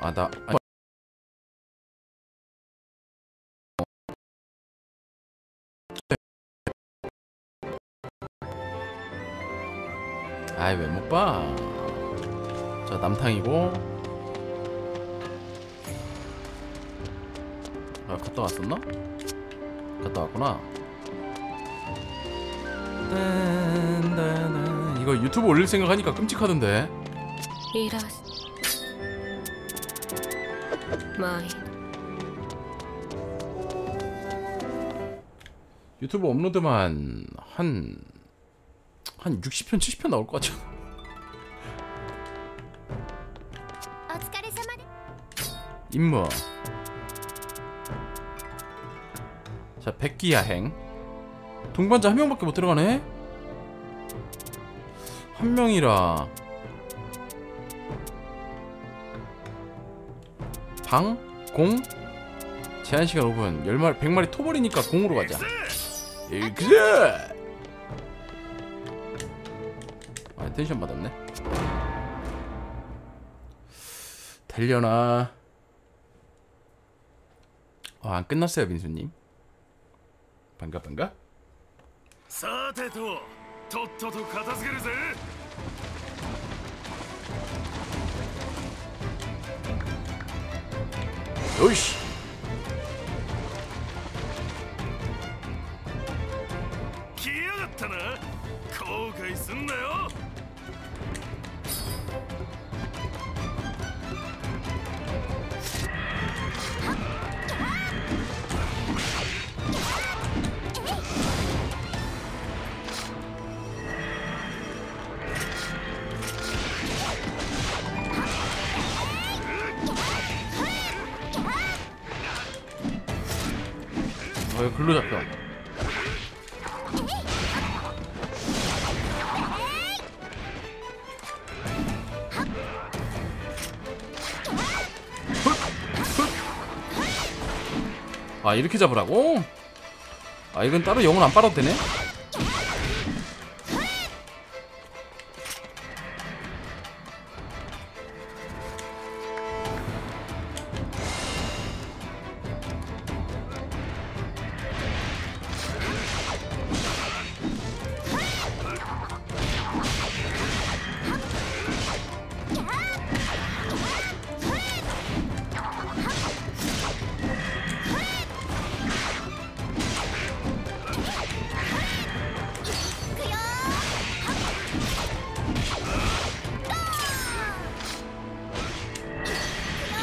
아나 아니, 아이 왜 못 봐? 자 남탕이고 아 갔다 왔었나? 갔다 왔구나. 이거 유튜브 올릴 생각하니까 끔찍하던데 いら mine. 유튜브 업로드만 한... 한 60편, 70편 나올 것 같죠? 임무 자, 백기 야행 동반자 한 명밖에 못 들어가네? 한 명이라 방? 공? 제한시간 5분. 10마리, 100마리 토벌이니까 공으로 가자. 이그제! 아, 텐션 받았네. 되려나? 아, 안 끝났어요, 민수님. 반가 반가. さてととっとと片付けるぜ よし.来やがったな。後悔すんなよ。 글로 잡혀. 아 이렇게 잡으라고? 아 이건 따로 영혼 안 빨아도 되네?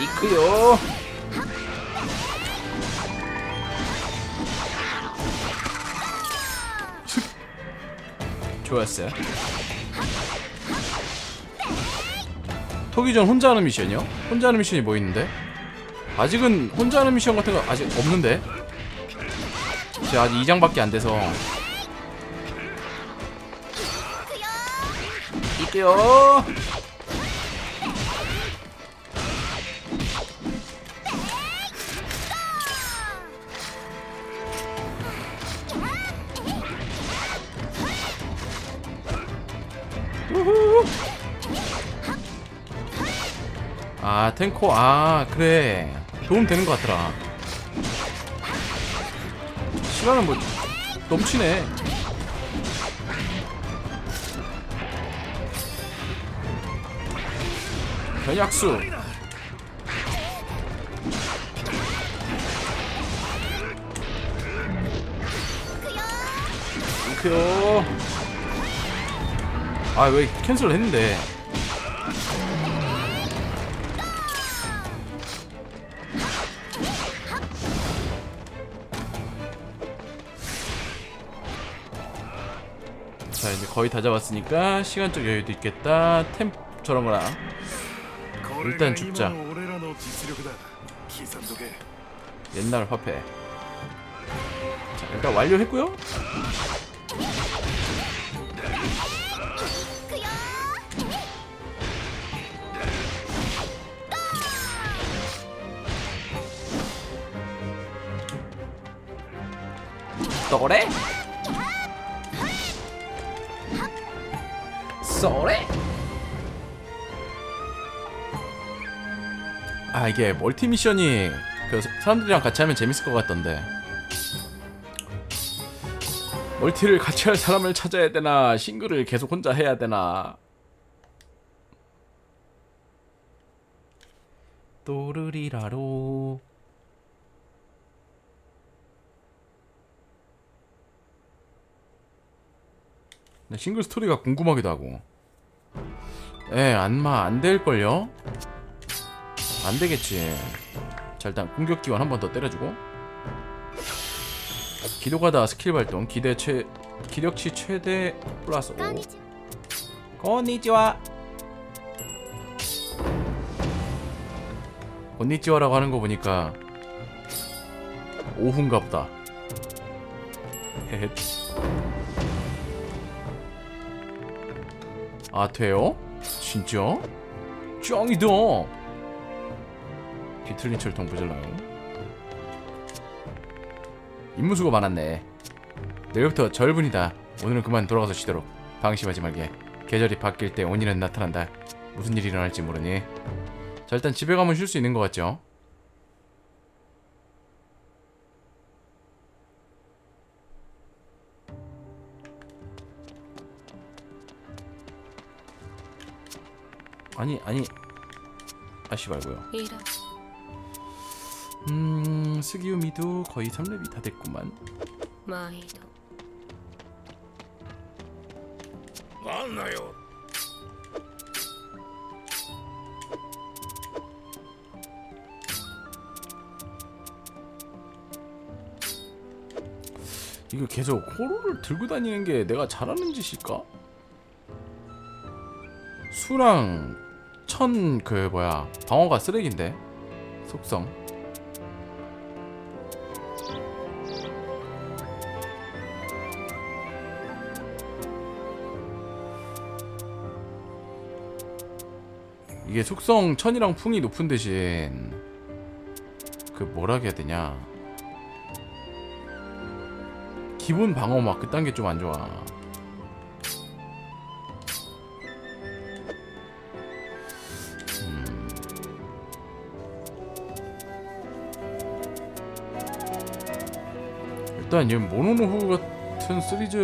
이크요. 좋았어요. 토기전 혼자 하는 미션이요? 혼자 하는 미션이 뭐 있는데? 아직은 혼자 하는 미션 같은 거 아직 없는데? 제가 아직 2장밖에 안 돼서 이끄요 아 탱커 아 그래. 도움 되는 것 같더라. 시간은 뭐 넘치네. 변약수. 잉크요. 아왜 캔슬 했는데 자 이제 거의 다 잡았으니까 시간적 여유도 있겠다. 템 저런 거랑. 일단 죽자. 옛날 화폐. 자 일단 완료했고요. 떠래? 쏘래? 아 이게 멀티 미션이 그 사람들이랑 같이 하면 재밌을 것 같던데. 멀티를 같이 할 사람을 찾아야 되나 싱글을 계속 혼자 해야 되나. 또르리라로. 싱글 스토리가 궁금하기도 하고 에 안마 안 될걸요? 안 되겠지. 자 일단 공격기원 한 번 더 때려주고. 기도가다 스킬 발동. 기대 최 기력치 최대 플러스 5 건니지와. 건니지와라고 하는 거 보니까 오후인가 보다. 헤헤. 아 돼요? 진짜? 짱이다. 뒤틀린 철통 부질러요. 임무수가 많았네. 내일부터 절분이다. 오늘은 그만 돌아가서 쉬도록. 방심하지 말게. 계절이 바뀔 때 온이는 나타난다. 무슨 일이 일어날지 모르니. 자 일단 집에 가면 쉴 수 있는 것 같죠 아니 아니. 아시 말고요. 이런 음 스기우미도 거의 3렙이 다 됐구만. 마이도. 만나요? 이거 계속 호로를 들고 다니는 게 내가 잘하는 짓일까? 수랑 천 그 뭐야 방어가 쓰레기인데? 속성. 이게 속성 천이랑 풍이 높은 대신 그 뭐라 해야 되냐? 기본 방어 막 그딴 게 좀 안 좋아. 일단 얘 모노노후 같은 시리즈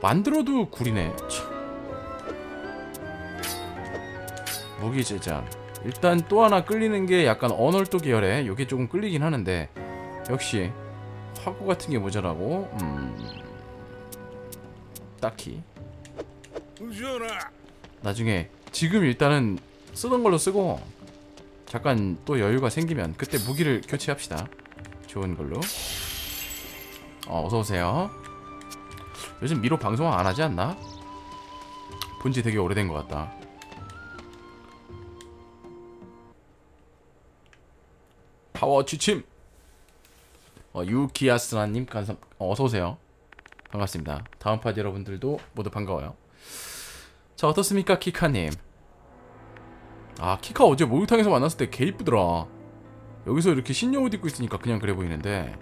만들어도 구리네. 무기 제작. 일단 또 하나 끌리는 게 약간 언얼도 계열에 이게 조금 끌리긴 하는데 역시 화구 같은 게 모자라고 음... 딱히. 나중에 지금 일단은 쓰던 걸로 쓰고 잠깐 또 여유가 생기면 그때 무기를 교체합시다. 좋은 걸로 어, 어서오세요 요즘 미로 방송 안 하지 않나? 본지 되게 오래된 것 같다 파워 취침 어, 유키아스라님 감사 어, 어서 오세요. 반갑습니다. 다음 파티 여러분들도 모두 반가워요. 자 어떻습니까 키카님? 아 키카 어제 목욕탕에서 만났을 때 개 이쁘더라. 여기서 이렇게 신녀 옷 입고 있으니까 그냥 그래 보이는데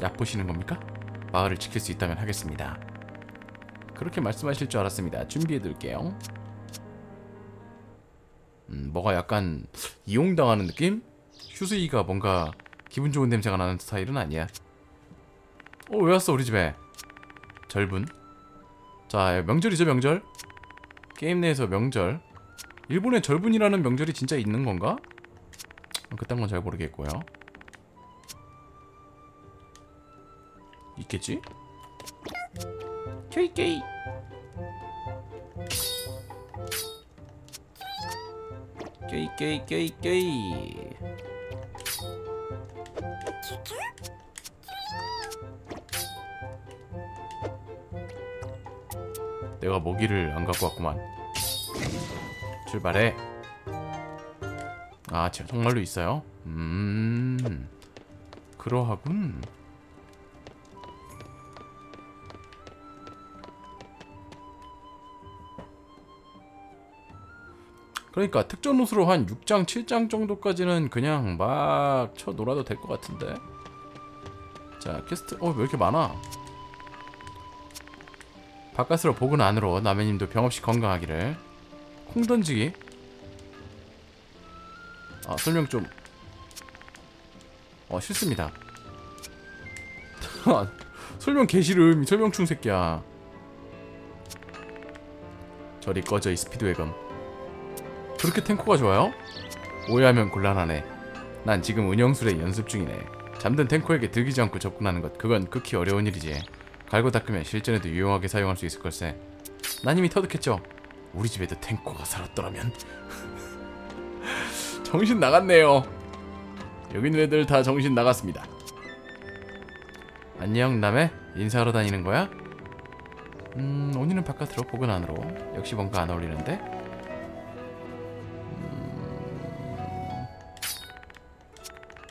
얕보시는 겁니까? 마을을 지킬 수 있다면 하겠습니다. 그렇게 말씀하실 줄 알았습니다. 준비해둘게요. 음, 뭐가 약간 이용당하는 느낌? 휴스이가 뭔가 기분 좋은 냄새가 나는 스타일은 아니야. 어, 왜 왔어 우리 집에? 절분. 자, 명절이죠 명절. 게임 내에서 명절. 일본에 절분이라는 명절이 진짜 있는 건가? 어, 그딴 건 잘 모르겠고요. 있겠지? 케이 케이. 케이 케이 케이 케이. 내가 먹이를 안 갖고 왔구만. 출발해. 아, 저- 정말로 있어요? 음, 그러하군. 그러니까 특전 옷으로 한 6장, 7장 정도까지는 그냥 막 쳐 놀아도 될 것 같은데. 자 퀘스트 어 왜 이렇게 많아 바깥으로 복은 안으로 남해님도 병없이 건강하기를. 콩 던지기. 아 설명 좀. 어 싫습니다. 설명 개싫음 이 설명충 새끼야. 저리 꺼져 이 스피드 외검 그렇게 탱커가 좋아요? 오해하면 곤란하네. 난 지금 운영술에 연습 중이네. 잠든 탱커에게 들키지 않고 접근하는 것 그건 극히 어려운 일이지 갈고 닦으면 실전에도 유용하게 사용할 수 있을 걸세. 난 이미 터득했죠. 우리 집에도 탱커가 살았더라면. 정신 나갔네요. 여기 있는 애들 다 정신 나갔습니다. 안녕 남해? 인사하러 다니는 거야? 음 오늘은 바깥으로 복은 안으로. 역시 뭔가 안 어울리는데? 음...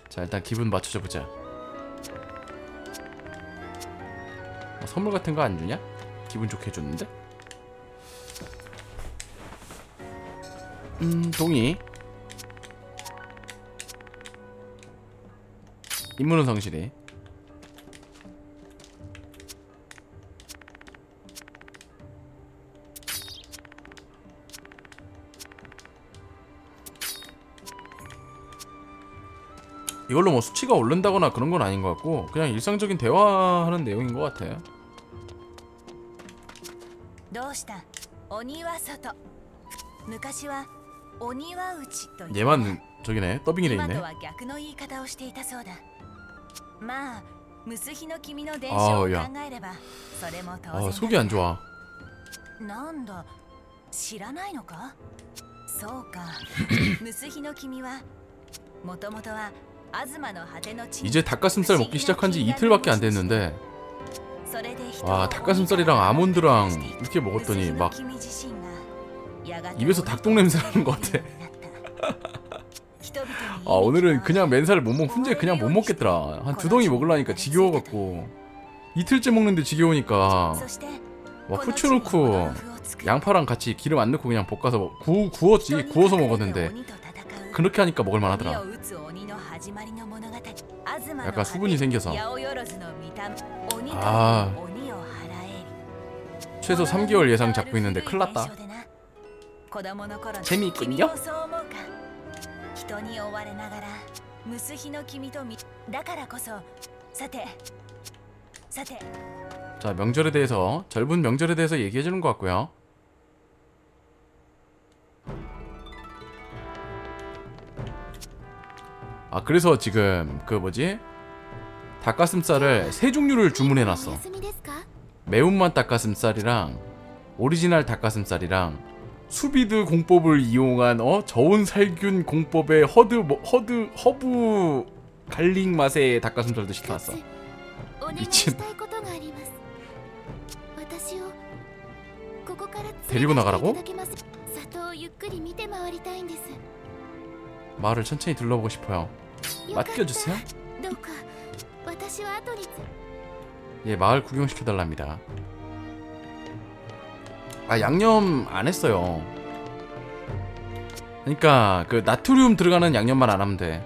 자 일단 기분 맞춰줘 보자 선물 같은 거 안 주냐? 기분 좋게 해줬는데? 음 동의 임무는 성실히 이걸로 뭐 수치가 오른다거나 그런 건 아닌 것 같고 그냥 일상적인 대화하는 내용인 것 같아 どうした鬼は外昔は鬼は内と言う 얘만 저기네 더빙이 돼 今 있네 とは逆の言い方をしていたそうだまあムスヒの君の伝あ承を考ーいやえればそれも当 아 然 속이 안 좋아 なんだ知らないのかそうかムスヒの君はもともとは東の果ての地に 이제 닭가슴살 먹기 시작한 지 이틀밖에 안 됐는데 それで人 와 닭가슴살이랑 아몬드랑 이렇게 먹었더니 막 입에서 닭똥 냄새 나는 것 같아. 아 오늘은 그냥 맨살을 못 먹, 훈제 그냥 못 먹겠더라. 한 두 덩이 먹으려니까 지겨워갖고. 이틀째 먹는데 지겨우니까. 와 후추 넣고 양파랑 같이 기름 안 넣고 그냥 볶아서 구, 구웠지 구워서 먹었는데 그렇게 하니까 먹을만 하더라. 약간 수분이 생겨서. 아. 최소 3개월 예상 잡고 있는데 큰일 났다. 재미있군요 자 명절에 대해서 젊은 명절에 대해서 얘기해주는 것 같고요. 아 그래서 지금 그 뭐지? 닭가슴살을 세 종류를 주문해놨어. 매운맛 닭가슴살이랑 오리지널 닭가슴살이랑 수비드 공법을 이용한 어 저온 살균 공법의 허드 뭐, 허드 허브 갈릭 맛의 닭가슴살도 시켜놨어. 미친. 데리고 나가라고? 말을 천천히 둘러보고 싶어요. 맡겨주세요. 예 마을 구경시켜달랍니다. 아 양념 안 했어요. 그러니까 그 나트륨 들어가는 양념만 안 하면 돼.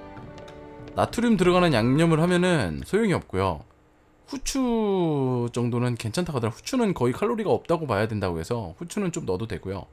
나트륨 들어가는 양념을 하면은 소용이 없고요. 후추 정도는 괜찮다고 하더라. 후추는 거의 칼로리가 없다고 봐야 된다고 해서 후추는 좀 넣어도 되고요